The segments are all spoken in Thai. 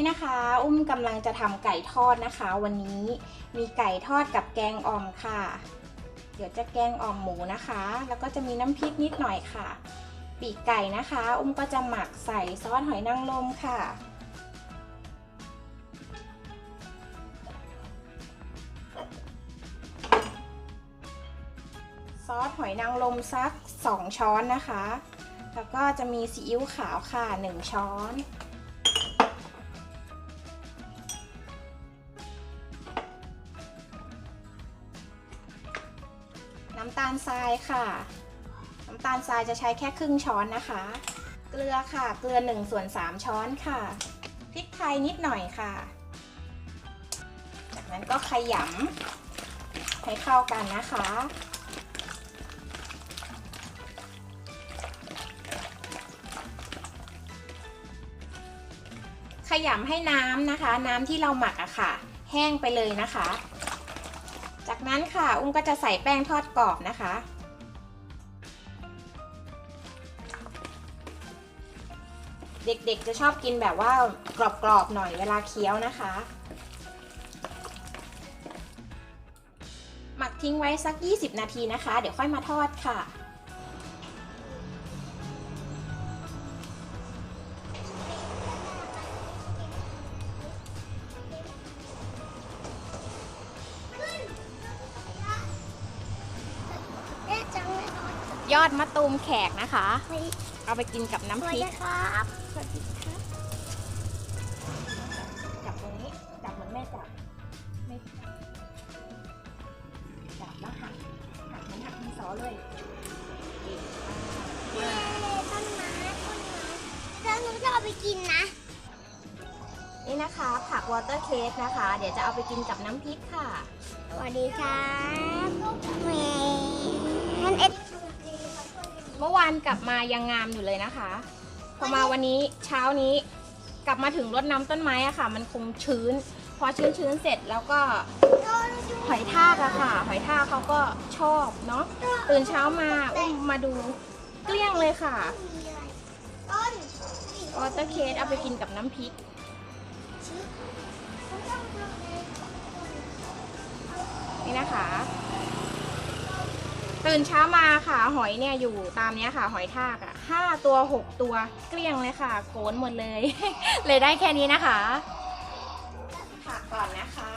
นี่นะคะ อุ้มกำลังจะทำไก่ทอดนะคะ วันนี้มีไก่ทอดกับแกงอ่อมค่ะ เดี๋ยวจะแกงอ่อมหมูนะคะ แล้วก็จะมีน้ำพริกนิดหน่อยค่ะ ปีกไก่นะคะ อุ้มก็จะหมักใส่ซอสหอยนางรมค่ะซอสหอยนางรมสัก 2 ช้อนนะคะ แล้วก็จะมีซีอิ๊วขาวค่ะ 1 ช้อน ทรายค่ะ น้ำตาลทรายจะใช้แค่ครึ่งช้อนนะคะ เกลือค่ะ เกลือ1ส่วน3ช้อนค่ะ พริกไทยนิดหน่อยค่ะ จากนั้นก็ขยำให้เข้ากันนะคะขยำให้น้ำนะคะ น้ำที่เราหมักอะค่ะ แห้งไปเลยนะคะ จากนั้นค่ะ อุ้มก็จะใส่แป้งทอดกรอบนะคะ เด็กๆจะชอบกินแบบว่ากรอบๆหน่อยเวลาเคี้ยวนะคะ หมักทิ้งไว้สัก 20 นาทีนะคะ เดี๋ยวค่อยมาทอดค่ะ ยอดมะตูมแขกนะคะสวัสดีเอาไปกินกับสน้ำพวัสริดีกครับสวัสดีครับจับตรงนี้จับเหมือนแม่จับไม่จับแล้วหักหักเหมือนหักดินสอเลยเก่งเย้มากต้นไม้ต้นไม้แล้วหนูจะเอาไปกินนะนี่นะคะผักวอเตอร์เคสนะคะ เดี๋ยวจะเอาไปกินกับน้ำพริกค่ะ สวัสดีครับแม่มันเอ็ด เมื่อวานกลับมายังงามอยู่เลยนะคะ พอมาวันนี้เช้านี้กลับมาถึงรดน้ำต้นไม้อะค่ะ มันคงชื้น พอชื้นชื้นๆเสร็จแล้วก็หอยทากอะค่ะ หอยทากเขาก็ชอบเนาะตื่นเช้ามาอุ้มมาดูเกลี้ยงเลยค่ะต้นวอเตอร์เคสเอาไปกินกับน้ำพริกนี่นะคะ ตื่นเช้ามาค่ะหอยเนี่ยอยู่ตามเนี้ยค่ะ หอยทากอะห้าตัวหกตัวเกลี้ยงเลยค่ะโกนหมดเลย เลยได้แค่นี้นะคะผักก่อนนะคะ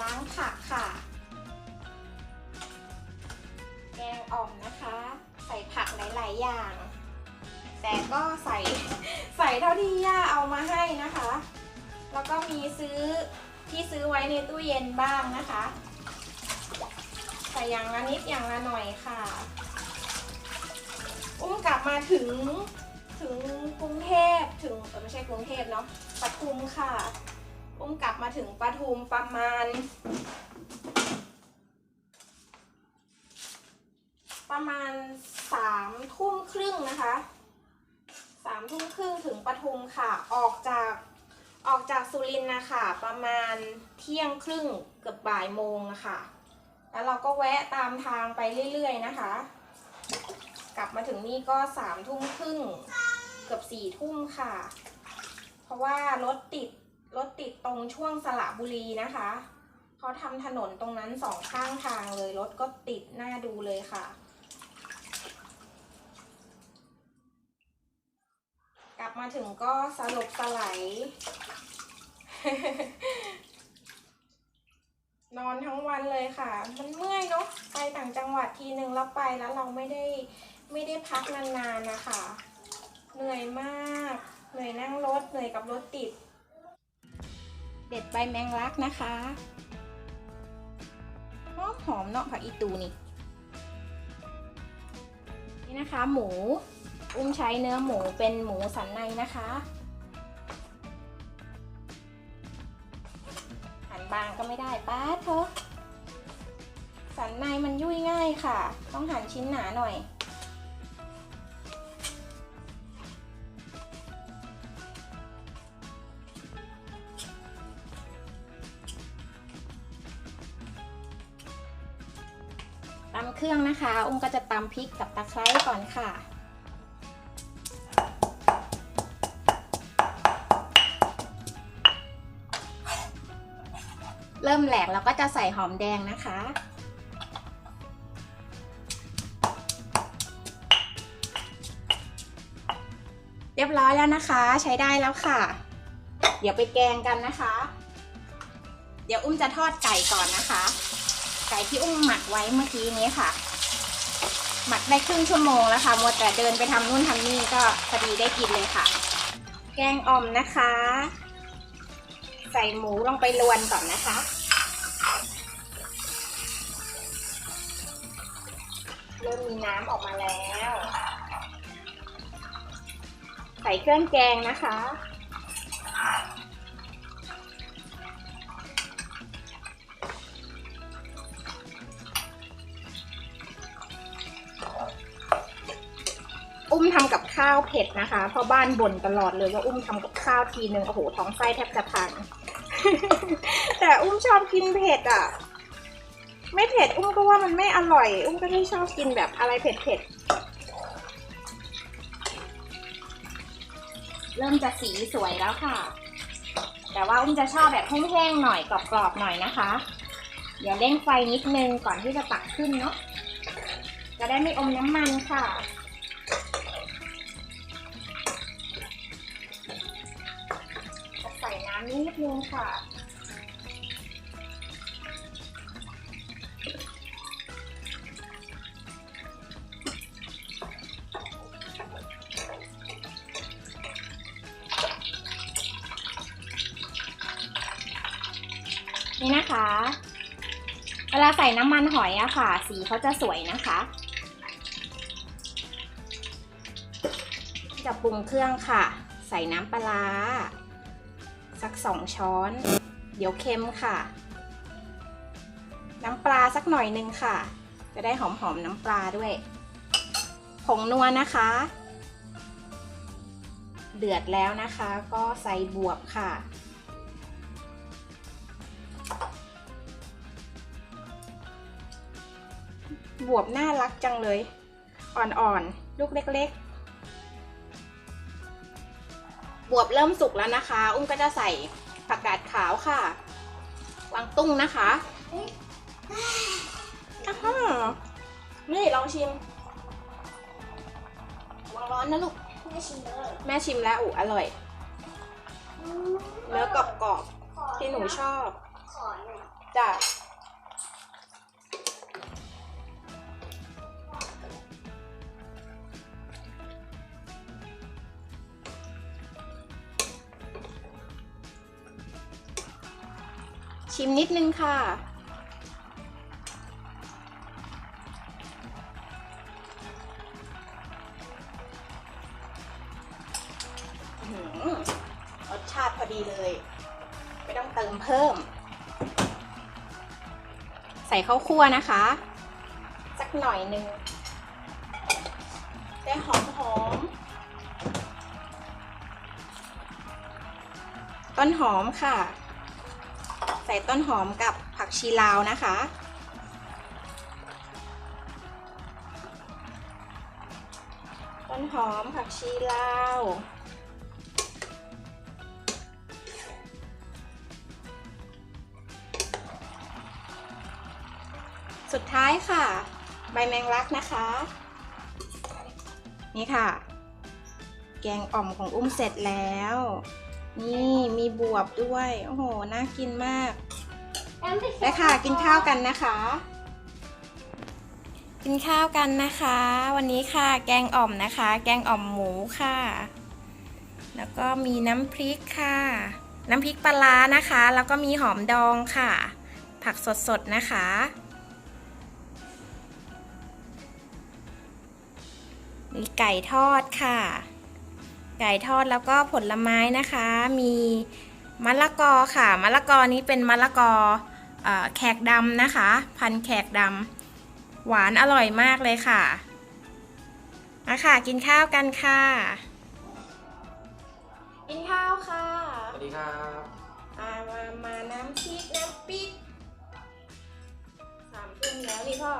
ล้างผักค่ะ แกงอ่อมนะคะ ใส่ผักหลาย ๆ อย่าง แต่ก็ใส่ใส่เท่าที่ย่าเอามาให้นะคะ แล้วก็มีซื้อที่ซื้อไว้ในตู้เย็นบ้างนะคะ ใส่อย่างละนิดอย่างละหน่อยค่ะ อุ้มกลับมาถึงถึงกรุงเทพถึงไม่ใช่กรุงเทพเนาะปทุมค่ะ อุ้มกลับมาถึงปทุมประมาณ ประมาณสามทุ่มครึ่งนะคะสามทุ่มครึ่งถึงปทุมค่ะ ออกจากออกจากสุรินทร์นะคะประมาณเที่ยงครึ่งเกือบบ่ายโมงะค่ะ แล้วเราก็แวะตามทางไปเรื่อยๆนะคะ กลับมาถึงนี่ก็สามทุ่มครึ่งเกือบสี่ทุ่มค่ะ เพราะว่ารถติดรถติดตรงช่วงสระบุรีนะคะเขาทำถนนตรงนั้นสองข้างทางเลยรถก็ติดหน้าดูเลยค่ะ กลับมาถึงก็สลบสไหล นอนทั้งวันเลยค่ะ มันเมื่อยเนาะไปต่างจังหวัดทีหนึ่งแล้วไปแล้วเราไม่ได้ไม่ได้พักนานๆนะคะ เหนื่อยมาก เหนื่อยนั่งรถเหนื่อยกับรถติด เด็ดใบแมงลักนะคะหอมหอมเนาะผักอีตูนี่นี่นะคะ หมูอุ้มใช้เนื้อหมูเป็นหมูสันในนะคะ บางก็ไม่ได้ป้าเถอะสันในมันยุ่ยง่ายค่ะ ต้องหั่นชิ้นหนาหน่อย ตำเครื่องนะคะ อุ้มก็จะตำพริกกับตะไคร้ก่อนค่ะ เริ่มแหลกเราก็จะใส่หอมแดงนะคะ เรียบร้อยแล้วนะคะ ใช้ได้แล้วค่ะ เดี๋ยวไปแกงกันนะคะ เดี๋ยวอุ้มจะทอดไก่ก่อนนะคะ ไก่ที่อุ้มหมักไว้เมื่อกี้นี้ค่ะ หมักได้ครึ่งชั่วโมงแล้วค่ะมัวแต่เดินไปทำนู่นทำนี่ก็พอดีได้กินเลยค่ะ แกงอ่อมนะคะ ใส่หมูลงไปลวนก่อนนะคะ เริ่มมีน้ำออกมาแล้ว ใส่เครื่องแกงนะคะอุ้มทำกับข้าวเผ็ดนะคะ เพราะบ้านบ่นตลอดเลยว่าอุ้มทำกับข้าวทีนึงโอ้โหท้องไส้แทบจะพัง แต่อุ้มชอบกินเผ็ดอะ ไม่เผ็ดอุ้มก็ว่ามันไม่อร่อย อุ้มก็ไม่ชอบกินแบบอะไรเผ็ดๆเริ่มจะสีสวยแล้วค่ะ แต่ว่าอุ้มจะชอบแบบแห้งๆหน่อยกรอบๆหน่อยนะคะ เดี๋ยวเร่งไฟนิดนึงก่อนที่จะตักขึ้นเนาะ จะได้ไม่อมน้ำมันค่ะ นิดนึงค่ะ นี่นะคะ เวลาใส่น้ำมันหอยอะค่ะ สีเขาจะสวยนะคะจะปรุงเครื่องค่ะ ใส่น้ำปลาร้า สักสองช้อน เดี๋ยวเค็มค่ะ น้ำปลาสักหน่อยหนึงค่ะ จะได้หอมๆน้ำปลาด้วย ผงนัวนะคะ เดือดแล้วนะคะก็ใส่บวบค่ะบวบน่ารักจังเลย อ่อนๆ ลูกเล็กๆ บวบเริ่มสุกแล้วนะคะ อุ้มก็จะใส่ผักกาดขาวค่ะวางตุ้งนะคะอ้าวนี่ลองชิมวางร้อนนะลูกไม่ชิมเลยแม่ชิมแล้วอูอร่อย เนื้อกรอบๆที่หนูชอบ ขอหน่อยจ้ะ ชิมนิดนึงค่ะ รสชาติพอดีเลย ไม่ต้องเติมเพิ่ม ใส่ข้าวคั่วนะคะ สักหน่อยหนึ่งได้หอมหอมต้นหอมค่ะ ส่ต้นหอมกับผักชีลาวนะคะ ต้นหอมผักชีลาวสุดท้ายค่ะ ใบแมงลักนะคะ นี่ค่ะ แกงอ่อมของอุ้มเสร็จแล้ว นี่มีบวบด้วย โอ้โห น่ากินมาก ไปค่ะกินข้าวกันนะคะ กินข้าวกันนะคะ วันนี้ค่ะ แกงอ่อมนะคะ แกงอ่อมหมูค่ะ แล้วก็มีน้ำพริกค่ะ น้ำพริกปลานะคะ แล้วก็มีหอมดองค่ะ ผักสดๆนะคะมีไก่ทอดค่ะ ไก่ทอดแล้วก็ผลไม้นะคะ มีมะละกอค่ะ มะละกอนี้เป็นมะละกอ แขกดำนะคะ พันธุ์แขกดำหวานอร่อยมากเลยค่ะมาค่ะ กินข้าวกันค่ะ กินข้าวค่ะ สวัสดีครับมามามาน้ำพริกน้ำปิ๊กสามทุ่มแล้วนี่พ่อ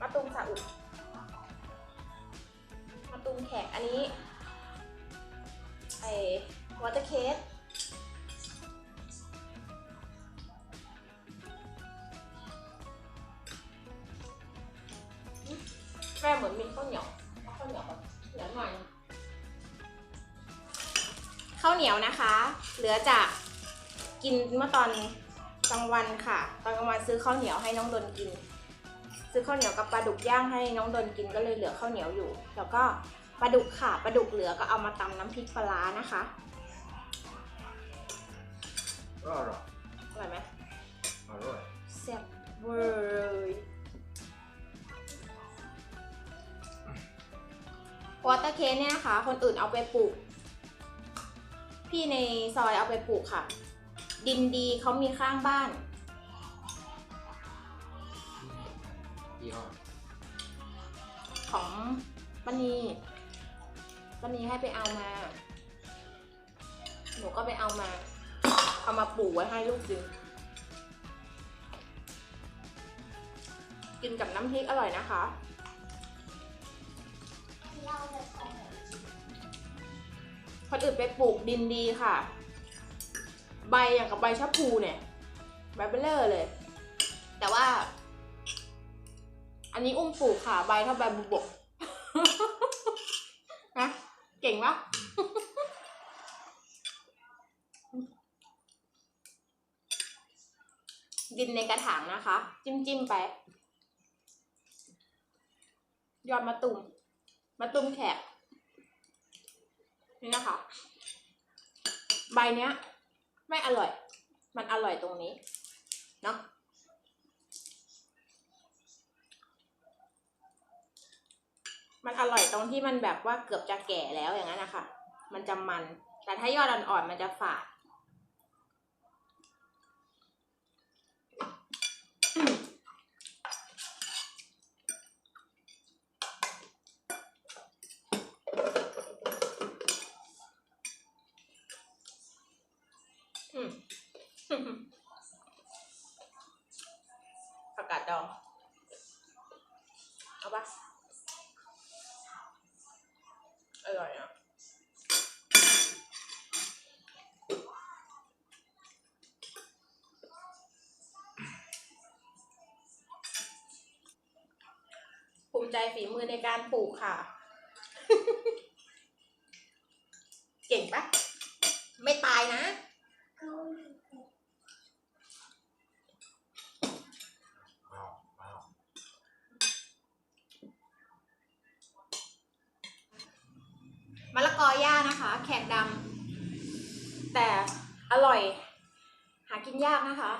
มาตุมสาอุมาตุมแขกอันนี้ไอ้วอเตอร์เคส เหลือจากกินเมื่อตอนกลางวันค่ะ ตอนกลางวันซื้อข้าวเหนียวให้น้องดนกิน ซื้อข้าวเหนียวกับปลาดุกย่างให้น้องดนกินก็เลยเหลือข้าวเหนียวอยู่ แล้วก็ปลาดุกค่ะปลาดุกเหลือก็เอามาตำน้ำพริกปลาร้านะคะก็อร่อยอร่อยไหมอร่อยแซ่บเวอร์วอเตอร์เคนเนี่ยนะคะคนอื่นเอาไปปลูก พี่ในซอยเอาไปปลูกค่ะ ดินดีเขามีข้างบ้าน ยี่ห้อของปานีปานีให้ไปเอามา หนูก็ไปเอามา เอามาปลูกไว้ให้ลูกกิน กินกับน้ำพริกอร่อยนะคะ คนอื่นไปปลูกดินดีค่ะ ใบอย่างกับใบชะพูเนี่ย ใบเบลเลอร์เลย แต่ว่า อันนี้อุ้มปลูกค่ะ ใบเท่าใบบุบกนะเก่งปะดินในกระถางนะคะ จิ้มจิ้มไป ยอดมะตุมมะตุมแขก นี่นะคะ ใบเนี้ย ไม่อร่อย มันอร่อยตรงนี้เนาะมันอร่อยตรงที่มันแบบว่าเกือบจะแก่แล้วอย่างนั้นนะคะ มันจะมัน แต่ถ้ายอดอ่อนๆมันจะฝาด อืม ผักกาดดอง เอาปะอร่อยอะ ภูมิ ใจฝีมือในการปลูกค่ะ เก่งปะไม่ตายนะมะละกอย่านะคะ แขกดำแต่อร่อย หากินยากนะคะ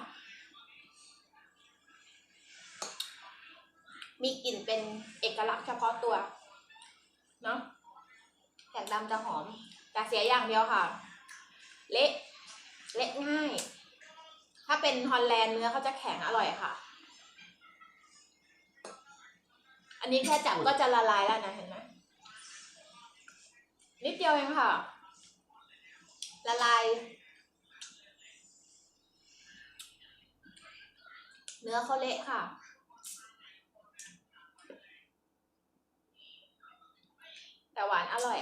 มีกลิ่นเป็นเอกลักษณ์เฉพาะตัว เนาะแขกดำจะหอม แต่เสียอย่างเดียวค่ะ เละเละง่าย ถ้าเป็นฮอลแลนด์เนื้อเขาจะแข็งอร่อยค่ะ อันนี้แค่จับก็จะละลายแล้วนะเห็นไหมนิดเดียวเองค่ะ ละลาย เนื้อเขาเละค่ะ แต่หวานอร่อย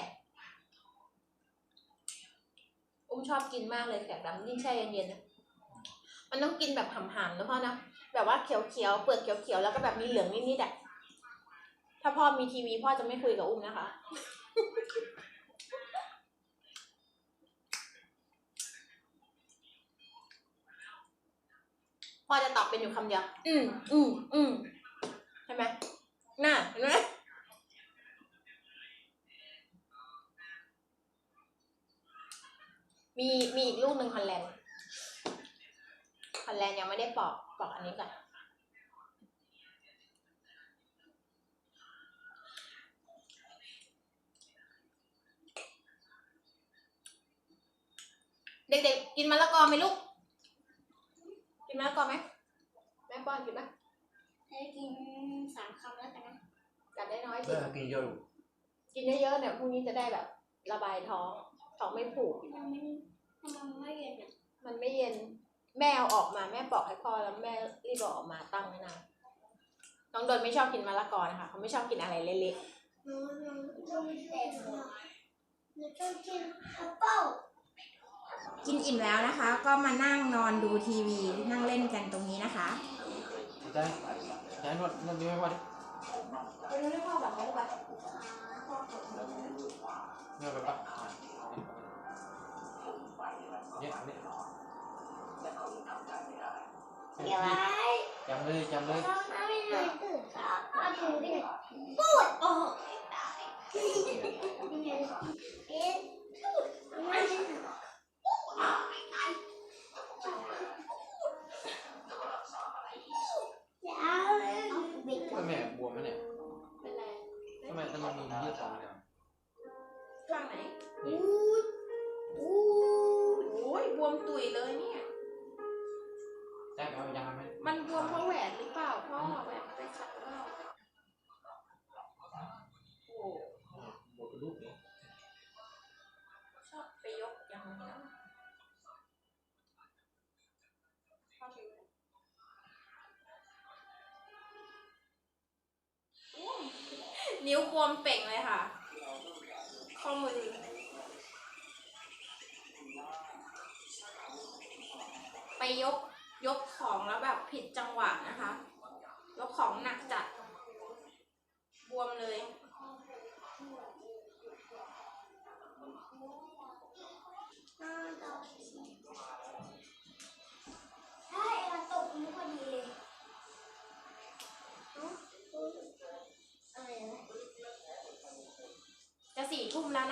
อุ้มชอบกินมากเลยแขกดำยิ่งแช่เย็นๆนะมันต้องกินแบบหำๆนะพ่อนะแบบว่าเขียวๆเปลือกเขียวๆแล้วก็แบบมีเหลืองนิดๆอะถ้าพ่อมีทีวีพ่อจะไม่คุยกับอุ้มนะคะ พ่อจะตอบเป็นอยู่คำเดียว อืม อืม อืม ใช่ไหม น่า เห็นไหม มีมีอีกลูกหนึ่งฮอลแลนด์ฮอลแลนด์ยังไม่ได้ปอกปอกอันนี้ก่อนเด็กๆกินมะละกอไหมลูก กินมะละกอไหมแม่ป้อนกินไหมให้กินสามคำแล้วกันนะกัดได้น้อยเอสิอกินเยอะอยู่กินเยอะๆเนี่ยพรุ่งนี้จะได้แบบ ระบายท้อง ท้องไม่ผูกทำไมทำไมมันไม่เย็นอะมันไม่เย็น แม่เอาออกมาแม่ปอกให้พ่อแล้วแม่รีบเอาออกมาตั้งไว้นานน้องโดนไม่ชอบกินมะละกอนะคะ เขาไม่ชอบกินอะไรเละหนูหนูต้องเด็กหนูหนูต้องกินแอปเปิ้ลๆกินอิ่มแล้วนะคะ ก็มานั่งนอนดูทีวีนั่งเล่นกันตรงนี้นะคะอาจารย์อาจารย์นวดนวดนิ้วให้พ่อดิไปนอนให้พ่อแบบนี้ไปนวดไปปะ เดี๋ยวไว้จำเลยจำเลยน้องน้าไม่เลยตื่นครับมาถึงไปเลยพูดโอ้โหเ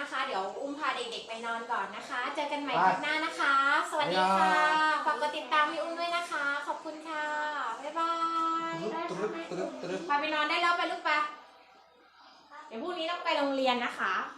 นะคะ เดี๋ยวอุ้มพาเด็กๆไปนอนก่อนนะคะ เจอกันใหม่คลิปหน้านะคะ สวัสดีค่ะฝากกดติดตามพี่อุ้มด้วยนะคะ ขอบคุณค่ะ บ๊ายบายตรึบตรึบตรึบพาไปนอนได้แล้วไปลูกไป เดี๋ยวพรุ่งนี้ต้องไปโรงเรียนนะคะค